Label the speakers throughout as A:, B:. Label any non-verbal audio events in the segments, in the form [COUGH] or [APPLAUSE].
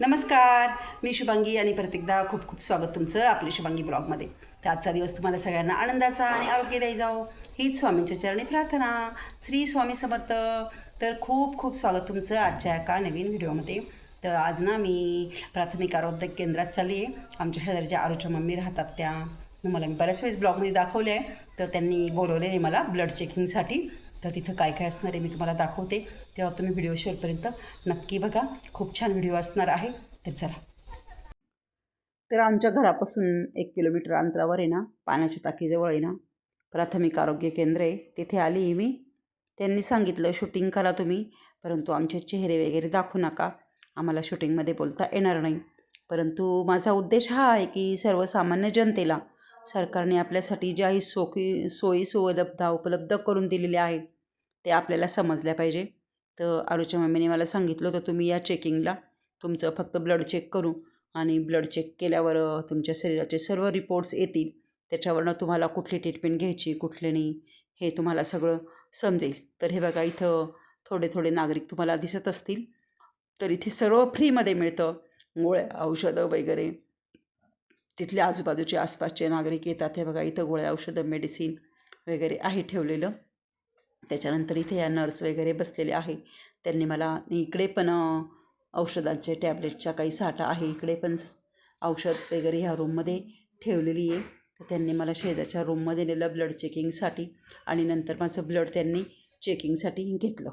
A: नमस्कार मी शुभांगी आणि प्रत्येकदा खूप खूप स्वागत तुमचं आपल्या शुभांगी ब्लॉगमध्ये. तर आजचा दिवस तुम्हाला सगळ्यांना आनंदाचा आणि आरोग्यदायी जाओ हीच स्वामींच्या चरणी प्रार्थना. श्री स्वामी समर्थ. तर खूप खूप स्वागत तुमचं आजच्या एका नवीन व्हिडिओमध्ये. तर आज ना मी प्राथमिक आरोग्य केंद्रात चालली आहे आमच्या शेजारच्या आरोच्या मम्मी राहतात त्या. मला मी बऱ्याच वेळेस ब्लॉगमध्ये दाखवले आहे तर त्यांनी बोलवले आहे मला ब्लड चेकिंगसाठी. तर तिथं काय काय असणार आहे मी तुम्हाला दाखवते. तेव्हा तुम्ही व्हिडिओ शेवटपर्यंत नक्की बघा. खूप छान व्हिडिओ असणार आहे. तर चला. तर आमच्या घरापासून एक किलोमीटर अंतरावर आहे ना पाण्याच्या टाकीजवळ आहे ना प्राथमिक आरोग्य केंद्र आहे. तिथे आली आहे मी. त्यांनी सांगितलं शूटिंग करा तुम्ही परंतु आमचे चेहरे वगैरे दाखवू नका. आम्हाला शूटिंगमध्ये बोलता येणार नाही. परंतु माझा उद्देश हा आहे की सर्वसामान्य जनतेला सरकारने आपल्यासाठी ज्याही सोयी सोयी सुविधा उपलब्ध करून दिलेल्या आहे ते आपल्याला समजल्या पाहिजे. तर आरुच्या मम्मीने मला सांगितलं होतं तुम्ही या चेकिंगला तुमचं फक्त ब्लड चेक करू आणि ब्लड चेक केल्यावर तुमच्या शरीराचे सर्व रिपोर्ट्स येतील. त्याच्यावरनं तुम्हाला कुठली ट्रीटमेंट घ्यायची कुठली नाही हे तुम्हाला सगळं समजेल. तर हे बघा इथं थोडे थोडे नागरिक तुम्हाला दिसत असतील. तर इथे सर्व फ्रीमध्ये मिळतं. गोळ्या औषधं वगैरे. तिथल्या आजूबाजूचे आसपासचे नागरिक येतात. हे बघा इथं गोळ्या औषधं मेडिसिन वगैरे आहे ठेवलेलं. त्याच्यानंतर इथे या नर्स वगैरे बसलेले आहे. त्यांनी मला इकडे पण औषधांचे टॅबलेटचा काही साठा आहे. इकडे पण औषध वगैरे ह्या रूममध्ये ठेवलेली आहे. तर त्यांनी मला शेजारच्या रूममध्ये नेलं ब्लड चेकिंगसाठी आणि नंतर माझं ब्लड त्यांनी चेकिंगसाठी घेतलं.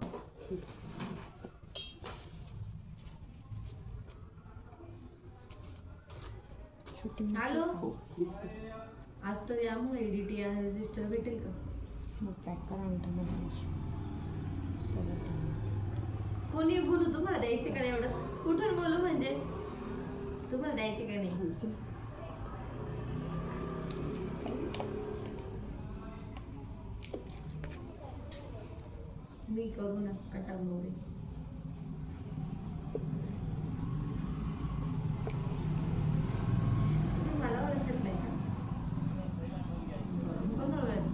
B: हॅलो आज तरी आम्हाला एडीटी रजिस्टर भेटेल का?
C: मग पॅक करा ठेवा.
B: कोणी बोलू? तुम्हाला द्यायचे का नाही एवढं कुठून बोलू म्हणजे? तुम्हाला द्यायचे का नाही? मी करू ना कटा मोरे तुम्ही मला ओळखत नाही का कोणाला ओळखत?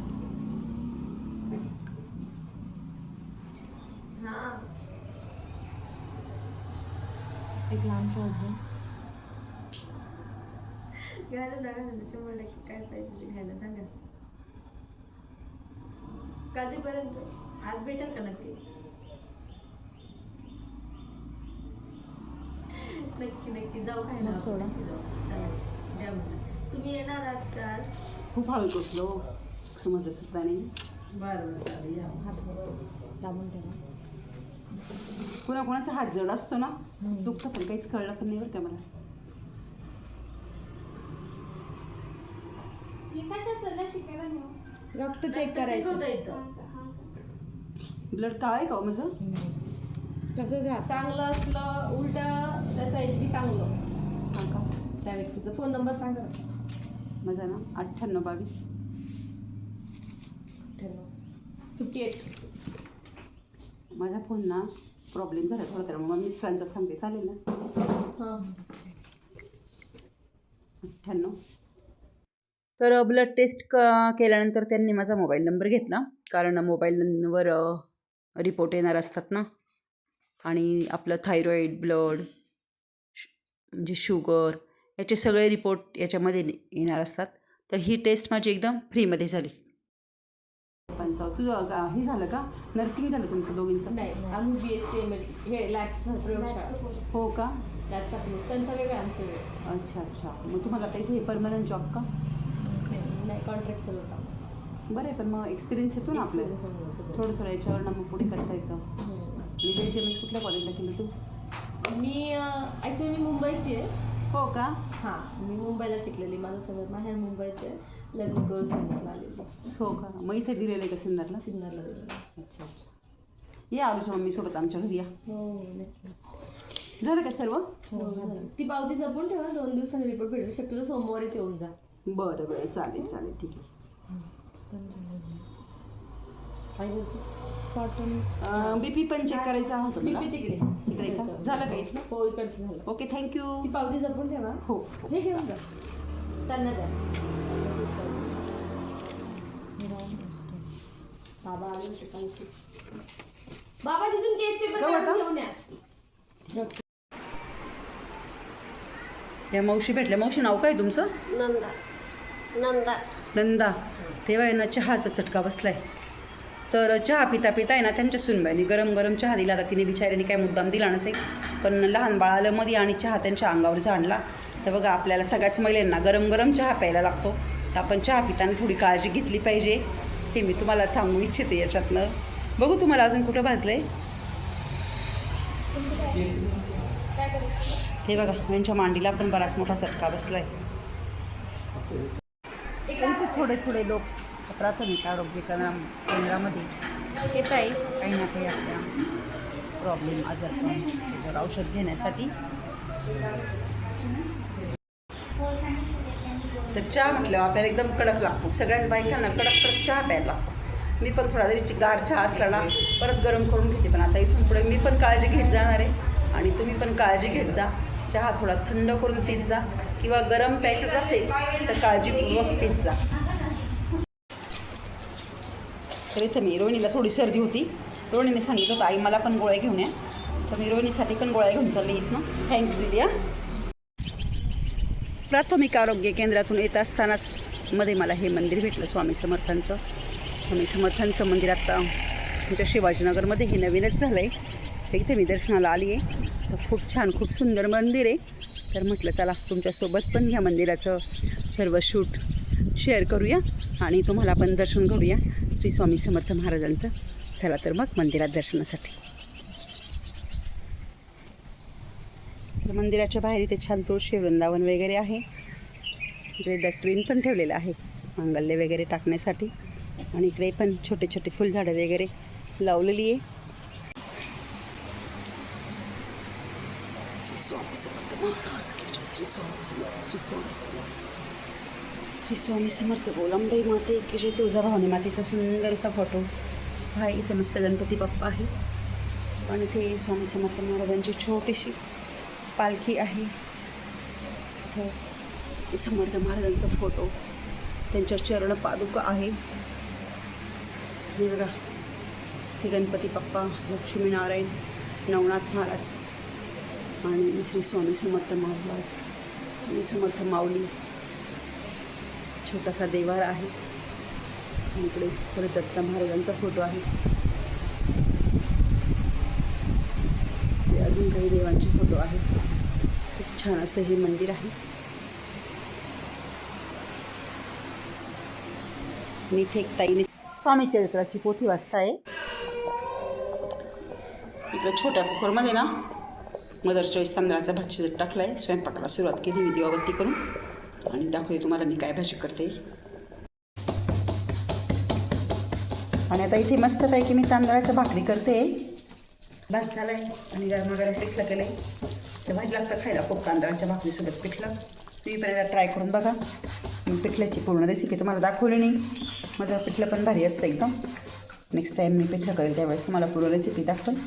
B: हा
C: एक लहान श्वास घ्या
B: घ्यायला जागा झालं शंभर टक्के काय पैसे घ्यायला सांगा. कधीपर्यंत आज भेटेल का नक्की? नक्की नक्की. जाऊ खायला
C: सोडा.
B: नक्की जाऊ. चालेल. द्या. तुम्ही येणार आहात का आज?
A: खूप हळू कसलो समजलं सुद्धा नाही
B: बरं बरं. चालेल या
C: हात दाबून ठेवा.
A: कोणा कोणाचा हात जड असतो ना. दुखतं पण काहीच कळलं पण नाही बरं का मला.
C: रक्त चेक
B: चेक
C: करायचं.
A: ब्लड काळं आहे का हो माझं?
C: तसंच राहत.
B: चांगलं असलं उलट त्याचं एच बी चांगलं.
A: हा का?
B: त्या व्यक्तीचा. फोन नंबर सांगा.
A: माझा ना अठ्ठ्याण्णव बावीस.
B: फिफ्टी एट
A: माझा फोन ना प्रॉब्लेम झाला थोडा तर. मग मिस्टरांचा सांगते चालेल ना.
B: हां.
A: अठ्ठ्याण्णव. तर ब्लड टेस्ट क केल्यानंतर त्यांनी माझा मोबाईल नंबर घेतला. कारण मोबाईलवर रिपोर्ट येणार असतात ना. आणि आपलं थायरॉईड ब्लड म्हणजे शुगर याचे सगळे रिपोर्ट याच्यामध्ये नि- येणार असतात. तर ही टेस्ट माझी एकदम फ्रीमध्ये झाली. तुझं हे झालं का? नर्सिंग झालं तुमचं दोघींचं?
B: नाही आम्ही B S C M L हे लॅबचं प्रयोगशाळा.
A: हो का?
B: लॅबचा कोर्स त्यांचा वेगळा आमचं वेगळं.
A: अच्छा अच्छा. मग तुम्हाला आता इथे परमनंट जॉब का?
B: नाही नाही कॉन्ट्रॅक्ट चालू चालू
A: बरं आहे पण मग एक्सपिरियन्स येतो ना आपल्याला?
B: Experience.
A: थोडं थोडं याच्यावर मग पुढे करता येतं.
B: हम्म.
A: आणि एच एम एस कुठल्या कॉलेजला केलं तू?
B: मी ॲक्च्युली मी मुंबईची आहे.
A: हो का?
B: हां मी मुंबईला शिकलेली माझं सगळं माहेर मुंबईचं आहे. लग्न करून सिन्नरला आलेली.
A: हो का? मग इथे दिलेलं आहे का सिन्नरला?
B: सिन्नरला दिलं
A: अच्छा अच्छा. या आरुषा मम्मीसोबत आमच्या घरी या.
B: हो नक्की.
A: झालं का सर्व?
B: हो. ती पावती जपून ठेवा दोन दिवसांनी रिपोर्ट भेटेल शक्यतो सोमवारीच येऊन जा.
A: बरं बरं. चालेल चालेल. ठीक आहे.
B: पाहिजे होती
C: कॉटन
A: बी पी पण चेक करायचा होता
B: मी
A: मला
B: बी तिकडे.
A: इकडे का? झालं का इथलं
B: हो इकडचं झालं.
A: ओके थँक्यू
B: ती पावती जपून ठेवा.
A: हो.
B: हे घेऊन जा. त्यांना द्या. बाबा आले थँक्यू बाबा तिथून केस पेपर काढून? घेऊन या.
A: या मावशी भेटल्या. मावशी नाव काय तुमचं?
B: नंदा. नंदा.
A: नंदा. तेव्हा आहे ना चहाचा चटका बसलाय. तर चहा पिता पिता आहे ना त्यांच्या सुनबाईने गरम गरम चहा दिला तर तिने बिचाऱ्याने काय मुद्दाम दिला नसेल. पण लहान बाळाला मध्ये आणि चहा त्यांच्या अंगावर झाडला तर बघा आपल्याला सगळ्याच महिलांना गरम गरम चहा प्यायला लागतो. तर आपण चहा पिताना थोडी काळजी घेतली पाहिजे. हे मी तुम्हाला सांगू इच्छिते याच्यातनं. बघू तुम्हाला अजून कुठं भाजलं आहे हे बघा यांच्या मांडीला पण बराच मोठा चटका बसलाय. इथे थोडे थोडे लोक प्राथमिक आरोग्य केंद्रा केंद्रामध्ये येत आहे. काही ना काही आपल्या प्रॉब्लेम आजारपण त्याच्यावर औषध घेण्यासाठी. तर चहा म्हटल्यावर आपल्याला एकदम कडक लागतो. सगळ्याच बायकांना कडक कडक चहा प्यायला लागतो. मी पण थोडा जरी गार चहा असला ना परत गरम करून घेते. पण आता इथून पुढे मी पण काळजी घेत जाणार आहे. आणि तुम्ही पण काळजी घेत जा. चहा थोडा थंड करून पीत जा. किंवा गरम प्यायचंच असेल तर काळजीपूर्वक पीत जा. तर इथं मी रोहिणीला थोडी सर्दी होती. रोहिणीने सांगितलं होतं आई मला पण गोळ्या घेऊन या. तर मी रोहिणीसाठी पण गोळ्या घेऊन चालली इथनं. थँक्स दिदी प्राथमिक आरोग्य केंद्रातून येत असतानाच मध्ये मला हे मंदिर भेटलं स्वामी समर्थांचं. स्वामी समर्थांचं मंदिर आत्ता आमच्या शिवाजीनगरमध्ये हे नवीनच झालं आहे तर इथे मी दर्शनाला आली आहे तर खूप छान खूप सुंदर मंदिर आहे. तर म्हटलं चला तुमच्यासोबत पण ह्या मंदिराचं सर्व शूट शेअर करूया आणि तुम्हाला पण दर्शन घडूया श्री स्वामी समर्थ महाराजांचं. चला तर मग मंदिरात दर्शनासाठी. तर मंदिराच्या बाहेर इथे छान तुळशी वृंदावन वगैरे आहे. इकडे डस्टबिन पण ठेवलेलं आहे. मंगल्य वगैरे टाकण्यासाठी. आणि इकडे पण छोटे छोटे फुलझाडं वगैरे लावलेली आहे. श्री स्वामी समर्थ महाराज श्री स्वामी समर्थ श्री स्वामी समर्थ. श्री स्वामी समर्थ गोलंबाई माते की जय तुळजाभवानी मातेचा सुंदरसा फोटो हा इथे मस्त गणपती बाप्पा आहे. आणि इथे स्वामी समर्थ महाराजांची छोटीशी पालखी आहे. इथं समर्थ महाराजांचा फोटो त्यांच्या चरण पादुका आहे. हे बघा. ते गणपती बाप्पा लक्ष्मीनारायण नवनाथ महाराज आणि श्री स्वामी समर्थ महाराज. स्वामी समर्थ माऊली. छोटासा देवार आहे. इकडे परत दत्त महाराजांचा फोटो आहे. अजून काही देवांचे फोटो आहेत. खूप छान असं हे मंदिर आहे. मी इथे एक ताईने स्वामी चरित्राची पोथी वाचताय. इकडे छोट्या कुकरमध्ये ना मदर चॉईस तांदळाचा भात शिजत स्वयंपाकाला सुरुवात केली मी दिवाबत्ती करून. आणि दाखवते तुम्हाला मी काय भाजी करते? आणि आता इथे मस्तपैकी मी तांदळाच्या भाकरी करते. भात झाला आहे आणि गरमागरम पिठलं केलं आहे तर भाजी लागतं खायला खूप तांदळाच्या भाकरीसोबत पिठलं. तुम्ही पर्यंत ट्राय करून बघा. मी पिठल्याची पूर्ण रेसिपी तुम्हाला दाखवली नाही. माझं पिठलं पण भारी असतं एकदम. नेक्स्ट टाईम मी पिठलं करेल त्यावेळेस तुम्हाला पूर्ण रेसिपी दाखवेल.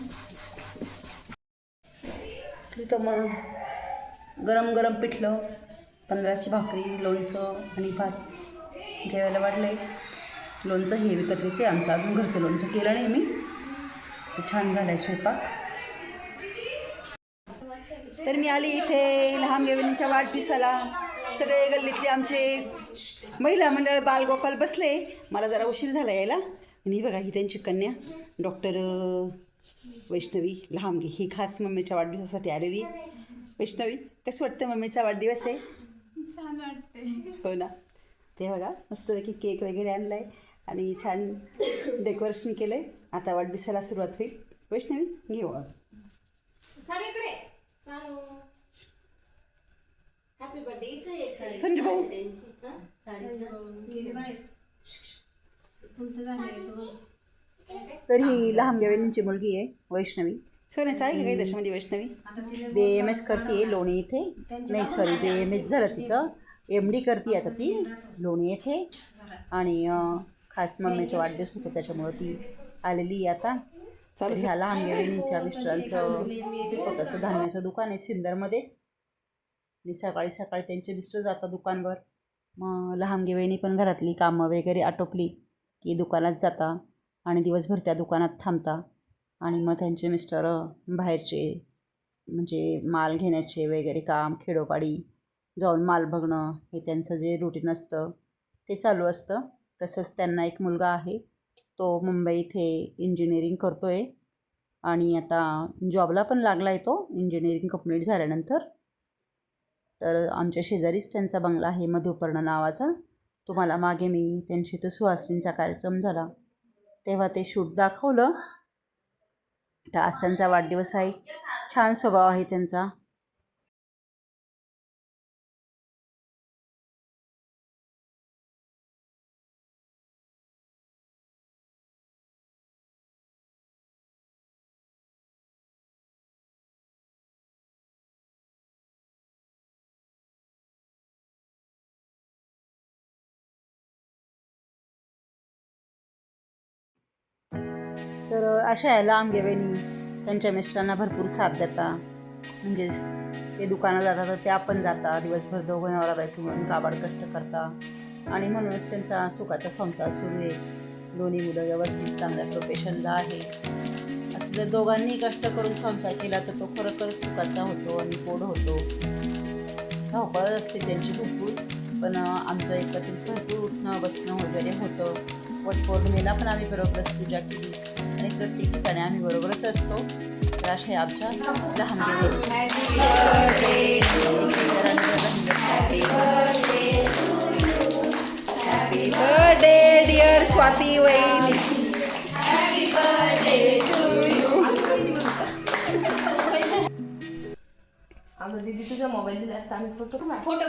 A: तिथं मग गरम गरम पिठलं तांदळाची भाकरी लोणचं आणि भात. जेवायला वाढलं आहे लोणचं हे विकत्रीचं आहे आमचं. अजून घरचं लोणचं केलं नाही मी. छान झालं आहे स्वयंपाक. तर मी आली इथे लहान गेवणीच्या वाढदिवसाला. सगळे गल्लीतले आमचे महिला मंडळ बालगोपाल बसले. मला जरा उशीर झाला यायला. आणि ही बघा ही त्यांची कन्या डॉक्टर वैष्णवी लहानगे ही खास मम्मीच्या वाढदिवसासाठी आलेली. वैष्णवी कसं वाटतं मम्मीचा वाढदिवस आहे?
B: छान वाटते.
A: हो ना. ते बघा मस्तपैकी केक वगैरे आणला आहे आणि छान डेकोरेशन केलं आहे आता वाढदिवसाला सुरुवात होईल. वैष्णवी घेऊ संजू भाऊ. तर ही? लहान गवेलींची मुलगी आहे वैष्णवी. सोन्याचं आहे का काही त्याच्यामध्ये वैष्णवी. बी एम एस करते लोणी इथे. नाही सॉरी बी एम एस झालं तिचं. एम डी करते आता ती लोणी येथे आणि खास मम्मीचा वाढदिवस होता त्याच्यामुळं ती आलेली आहे आता. तर ह्या लहान गवेलींच्या मिस्टरांचं छोटंसं धान्याचं दुकान आहे सिन्नरमध्येच आणि सकाळी सकाळी त्यांचे मिस्टर जातात दुकानवर. मग लहान गेवणी पण घरातली कामं वगैरे आटोपली की दुकानात जाता आणि दिवसभर त्या दुकानात थांबता. आणि मग त्यांचे मिस्टर बाहेरचे म्हणजे माल घेण्याचे वगैरे काम खेडोपाडी जाऊन माल बघणं हे त्यांचं जे रुटीन असतं ते चालू असतं. तसंच त्यांना एक मुलगा आहे. तो मुंबई इथे इंजिनिअरिंग करतो आहे आणि आता जॉबला पण लागला आहे तो इंजिनिअरिंग कंप्लीट झाल्यानंतर. तर आमच्या शेजारीच त्यांचा बंगला आहे मधुपर्णा नावाचा. तुम्हाला मागे मी त्यांच्या इथं सुहासनींचा कार्यक्रम झाला. तेव्हा ते शूट दाखवलं. तर आज त्यांचा वाढदिवस आहे. छान स्वभाव आहे त्यांचा. अशा आहे लांब त्यांच्या मिस्टरांना भरपूर साथ देता. म्हणजेच ते दुकानात जातात तर त्या पण जातात दिवसभर दोघं नवरा बायको मिळून काबाड कष्ट करता. आणि म्हणूनच त्यांचा सुखाचा संसार सुरू आहे. दोन्ही मुलं व्यवस्थित चांगल्या प्रोफेशनला आहे. असं जर दोघांनी कष्ट करून संसार केला तर तो खरोखर सुखाचा होतो आणि गोड होतो. धावपळत असते त्यांची भरपूर. पण आमचं एकत्रित भरपूर उठणं बसणं वगैरे होतं. वटपौर्णिमेला पण आम्ही बरोबरच पूजा केली. आणि प्रत्येक ठिकाणी आम्ही बरोबरच असतो. तर अशा आहे आमच्या लहान डिअर स्वाती
B: अगं दीदी तुझा मोबाईल दिला असता आम्ही फोटो फोटो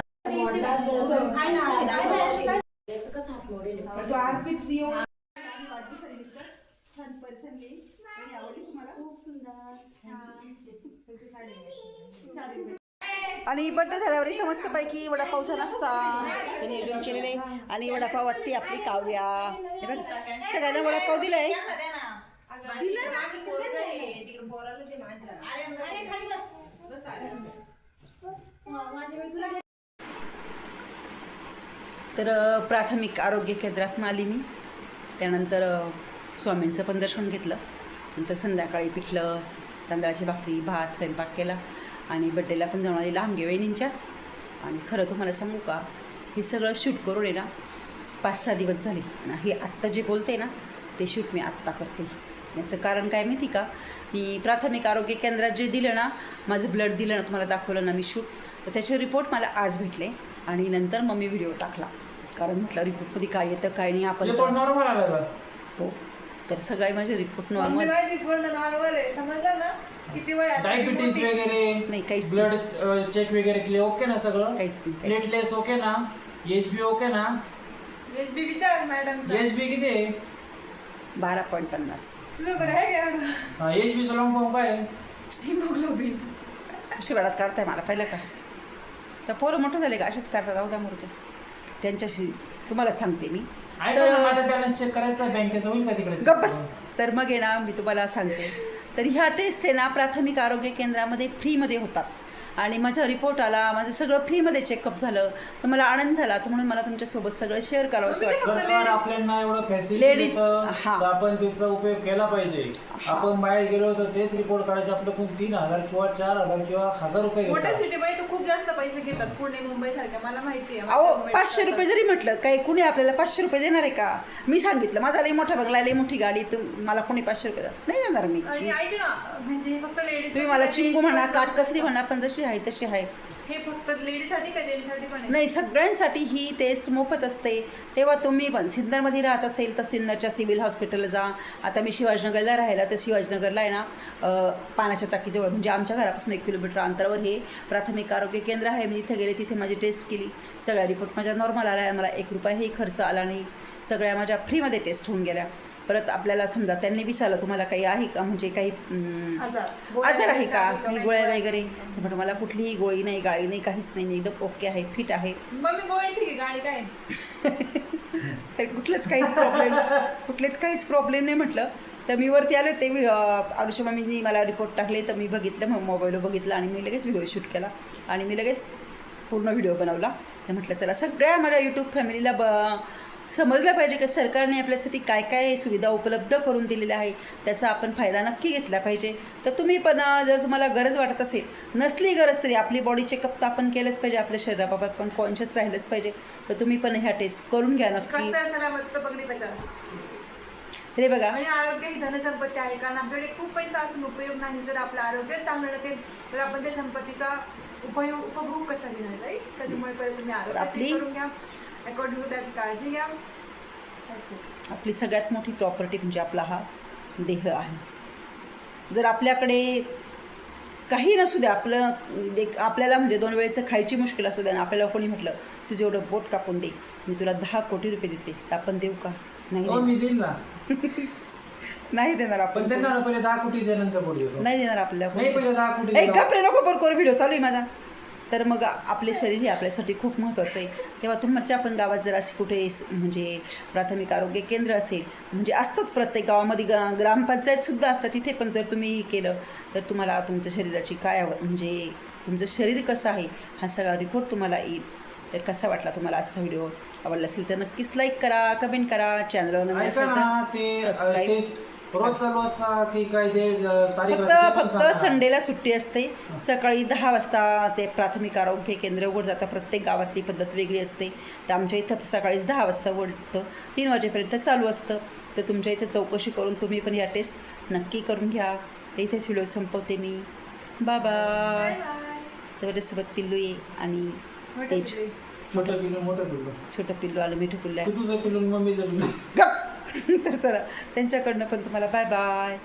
A: आणि बड्डे झाल्यावर इथं मस्तपैकी वडापाव छान असता ते नियोजन केलेलं आहे. आणि वडापाव वाटते आपली काव्या. हे बघ सगळ्यांना वडापाव दिलाय. तर अ, प्राथमिक आरोग्य केंद्रातून आली मी. त्यानंतर स्वामींचं पण दर्शन घेतलं. नंतर संध्याकाळी पिठलं तांदळाची भाकरी भात स्वयंपाक केला आणि बड्डेला पण जाऊन आली लांबगे वहिनींच्या. आणि खरं तुम्हाला सांगू का हे सगळं शूट करून आहे ना पाच सहा दिवस झाले. आणि हे आत्ता जे बोलते ना ते शूट मी आत्ता करते. याचं कारण काय माहिती का मी प्राथमिक आरोग्य केंद्रात जे दिलं ना माझं ब्लड दिलं ना तुम्हाला दाखवलं ना मी शूट तर त्याचे रिपोर्ट मला आज भेटले. आणि नंतर मग मी व्हिडिओ टाकला. कारण म्हटलं रिपोर्टमध्ये काय येतं काय नाही आपण
D: रिपोर्ट
A: तर-
D: नॉर्मल आला का
A: हो तर सगळे माझे रिपोर्ट नॉर्मल
D: डायबिटीज वगैरे
A: नाही, काहीच
D: ब्लड चेक वगैरे केले ओके ना सगळं?
A: काहीच नाही,
D: प्लेटलेस ओके ना? एच बी ओके ना?
C: एसबी विचार मॅडम
D: एच बी किती आहे?
A: बारा पॉईंट पन्नास.
C: तुझं बरं आहे का
D: हा एच बी लॉंग फॉर्म काय आहे?
C: हिमोग्लोबिन
A: कशी वेळात काढताय मला पाहिलं का? तर पोरं मोठं झाले का? असेच करतात जाऊ द्या मूर्ती त्यांच्याशी तुम्हाला सांगते मी.
D: गप्पस ना, माझा बॅलन्स चेक करायचा बँकेचा होईल का तिकडे?
A: गप्प बस. तर मग आहे ना मी तुम्हाला सांगते. तर ह्या टेस्ट आहे ना प्राथमिक आरोग्य केंद्रामध्ये फ्रीमध्ये होतात. आणि माझा रिपोर्ट आला माझं सगळं फ्रीमध्ये चेकअप झालं. तर मला आनंद झाला. तर म्हणून मला तुमच्यासोबत सगळं शेअर करावं असं वाटतं
D: एवढं फॅसिलिटी
A: Ladies, हा.
D: आपण त्याचा उपयोग केला पाहिजे. आपण बाहेर गेलो तर तेच रिपोर्ट काढायचे. आपलं कोण तीन हजार किंवा चार हजार किंवा हजार रुपये
C: मोठ्या
D: घेतात.
C: सिटीमध्ये तर खूप जास्त पैसे घेतात. पुणे मुंबई सारख्या मला माहिती आहे.
A: अहो
C: माझ्या
A: पाचशे. रुपये जरी म्हटलं काही कुणी आपल्याला पाचशे रुपये देणार आहे का? मी सांगितलं माझा लई मोठा बंगला लई मोठी गाडी तुम मला कोणी पाचशे रुपये देणार? नाही देणार मी.
C: आणि ऐक ना म्हणजे हे फक्त लेडीज
A: तुम्ही मला चिंगू म्हणा काटकसरी म्हणा पण जशी आहे तशी आहे.
C: हे फक्त लेडीसाठी का जेंट्ससाठी पण आहे?
A: नाही सगळ्यांसाठी ही टेस्ट मोफत असते. तेव्हा तुम्ही पण सिन्नरमध्ये राहत असेल तर सिन्नरच्या सिव्हिल हॉस्पिटलला जा. आता मी शिवाजीनगरला राहायला तर शिवाजीनगरला आहे ना अं, पाण्याच्या टाकीजवळ म्हणजे आमच्या घरापासून एक किलोमीटर अंतरावर हे प्राथमिक आरोग्य केंद्र आहे. मी तिथे गेले तिथे माझी टेस्ट केली. सगळ्या रिपोर्ट माझ्या नॉर्मल आला आहे मला एक रुपयाही खर्च आला नाही. सगळ्या माझ्या फ्रीमध्ये टेस्ट होऊन गेल्या. परत आपल्याला समजा त्यांनी विचारलं तुम्हाला काही आहे का? म्हणजे काही
C: आजार.
A: आहे का? काही गोळ्या वगैरे? म्हटलं मला कुठलीही गोळी नाही गाळी नाही काहीच नाही. मी एकदम ओके आहे फिट आहे.
C: मग मी गोळी ठीक आहे गाडी काय? [LAUGHS]
A: तरी कुठलंच काहीच प्रॉब्लेम कुठलेच काहीच प्रॉब्लेम नाही म्हटलं. तर मी वरती आले ते आरुषा मामींनी मला रिपोर्ट टाकले तर मी बघितलं मग मोबाईलवर बघितलं आणि मी लगेच व्हिडिओ शूट केला. आणि मी लगेच पूर्ण व्हिडिओ बनवला. तर म्हटलं चला सगळ्या माझ्या यूट्यूब फॅमिलीला ब समजलं पाहिजे की सरकारने आपल्यासाठी काय काय सुविधा उपलब्ध करून दिलेल्या आहे त्याचा आपण फायदा नक्की घेतला पाहिजे. तर तुम्ही पण जर तुम्हाला गरज वाटत असेल नसली गरज तरी आपली बॉडी चेकअप तर आपण केलंच पाहिजे आपल्या शरीराबाबत पण कॉन्शियस राहिलंच पाहिजे. तर तुम्ही पण ह्या टेस्ट करून घ्या नक्की. तरी बघा.
C: आणि आरोग्य ही धनसंपत्ती आहे कारण आपल्याकडे खूप पैसा असून उपयोग नाही. जर आपलं आरोग्य चांगलं नसेल तर आपण त्या संपत्तीचा उपयोग उपभोग कसा घेणार राईट? त्याच्यामुळे पहिले तुम्ही आरोग्य करून घ्या. अकॉर्डिंग टू दॅट काळजी घ्या.
A: आपली सगळ्यात मोठी प्रॉपर्टी म्हणजे आपला हा देह आहे. जर आपल्याकडे काही नसू द्या आपलं दे आपल्याला म्हणजे दोन वेळेचं खायची मुश्किल असू द्या आणि आपल्याला कोणी म्हटलं तुझं एवढं बोट कापून दे मी तुला दहा कोटी रुपये देते आपण देऊ का? नाही
D: हो
A: देणार.
D: मी देईल ना. [LAUGHS]
A: नाही देणार आपण
D: ना पहिले दहा कोटी देतो
A: नाही देणार आपल्याला नको पर करू व्हिडिओ चालू आहे माझा. तर मग आपले शरीर हे आपल्यासाठी खूप महत्त्वाचं आहे. तेव्हा तुमच्या पण गावात जर असे कुठे म्हणजे प्राथमिक आरोग्य केंद्र असेल म्हणजे असतंच प्रत्येक गावामध्ये ग ग्रामपंचायतसुद्धा असतात तिथे पण जर तुम्ही हे केलं तर तुम्हाला तुमच्या शरीराची काय म्हणजे तुमचं शरीर कसं आहे हा सगळा रिपोर्ट तुम्हाला येईल. तर कसा वाटला तुम्हाला आजचा व्हिडिओ? आवडला असेल तर नक्कीच लाईक करा कमेंट करा चॅनलवर नवीन असेल तर सबस्क्राईब
D: रोज चालू असता की काय ते तारीख
A: फक्त
D: ते
A: फक्त. संडेला सुट्टी असते. सकाळी दहा वाजता ते प्राथमिक आरोग्य केंद्र उघड जातं. प्रत्येक गावातली पद्धत वेगळी असते. तर आमच्या इथं सकाळीच दहा वाजता उघडतं तीन वाजेपर्यंत चालू असतं. तर तुमच्या इथं चौकशी करून तुम्ही पण या टेस्ट नक्की करून घ्या. तर इथेच व्हिडिओ संपवते मी. बाय माझ्यासोबत पिल्लू ये आणि
C: मोठं
A: तेज.
C: पिल्लू.
D: छोटं पिल्लू मोठं पिल्लू.
A: छोटं पिल्लू आलं मिठू पिल्लू
D: तू तुझं पिल्लू मम्मीचं पिल्लू. [LAUGHS]
A: तर चला त्यांच्याकडनं पण तुम्हाला बाय बाय